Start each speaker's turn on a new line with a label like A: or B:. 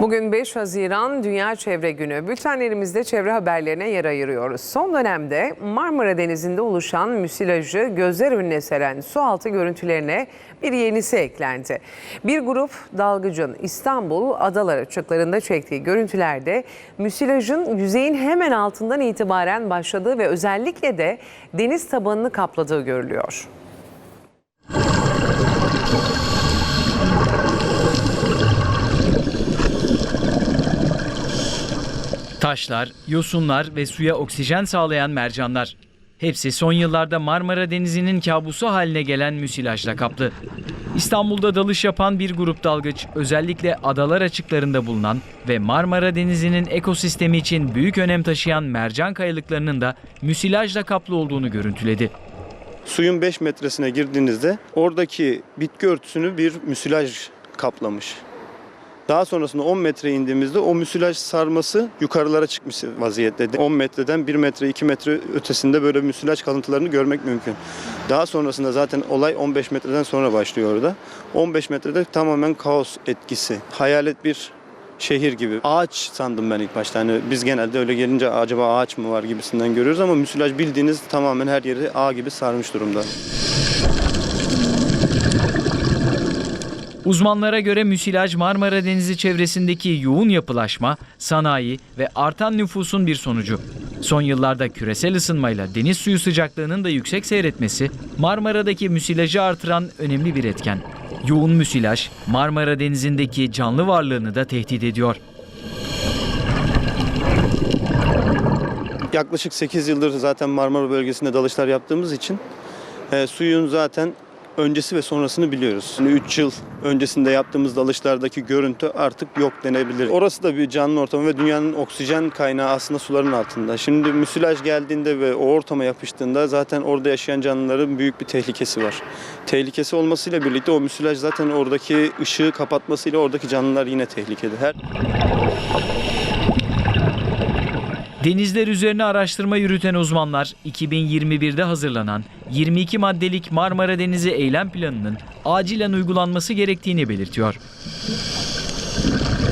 A: Bugün 5 Haziran Dünya Çevre Günü. Bültenlerimizde çevre haberlerine yer ayırıyoruz. Son dönemde Marmara Denizi'nde oluşan müsilajı gözler önüne seren sualtı görüntülerine bir yenisi eklendi. Bir grup dalgıcın İstanbul adalar açıklarında çektiği görüntülerde müsilajın yüzeyin hemen altından itibaren başladığı ve özellikle de deniz tabanını kapladığı görülüyor.
B: Taşlar, yosunlar ve suya oksijen sağlayan mercanlar. Hepsi son yıllarda Marmara Denizi'nin kabusu haline gelen müsilajla kaplı. İstanbul'da dalış yapan bir grup dalgıç özellikle adalar açıklarında bulunan ve Marmara Denizi'nin ekosistemi için büyük önem taşıyan mercan kayalıklarının da müsilajla kaplı olduğunu görüntüledi.
C: Suyun 5 metresine girdiğinizde oradaki bitki örtüsünü bir müsilaj kaplamış. Daha sonrasında 10 metre indiğimizde o müsilaj sarması yukarılara çıkmış vaziyette. 10 metreden 1 metre 2 metre ötesinde böyle müsilaj kalıntılarını görmek mümkün. Daha sonrasında zaten olay 15 metreden sonra başlıyor orada. 15 metrede tamamen kaos etkisi. Hayalet bir şehir gibi. Ağaç sandım ben ilk başta. Hani biz genelde öyle gelince acaba ağaç mı var gibisinden görüyoruz ama müsilaj bildiğiniz tamamen her yeri ağ gibi sarmış durumda.
B: Uzmanlara göre müsilaj Marmara Denizi çevresindeki yoğun yapılaşma, sanayi ve artan nüfusun bir sonucu. Son yıllarda küresel ısınmayla deniz suyu sıcaklığının da yüksek seyretmesi Marmara'daki müsilajı artıran önemli bir etken. Yoğun müsilaj Marmara Denizi'ndeki canlı varlığını da tehdit ediyor.
C: Yaklaşık 8 yıldır zaten Marmara bölgesinde dalışlar yaptığımız için e, suyun zaten öncesi ve sonrasını biliyoruz. 3 yıl öncesinde yaptığımız dalışlardaki görüntü artık yok denebilir. Orası da bir canlı ortam ve dünyanın oksijen kaynağı aslında suların altında. Şimdi müsilaj geldiğinde ve o ortama yapıştığında zaten orada yaşayan canlıların büyük bir tehlikesi var. Tehlikesi olmasıyla birlikte o müsilaj zaten oradaki ışığı kapatmasıyla oradaki canlılar yine tehlikede. Her
B: Denizler üzerine araştırma yürüten uzmanlar 2021'de hazırlanan 22 maddelik Marmara Denizi eylem planının acilen uygulanması gerektiğini belirtiyor.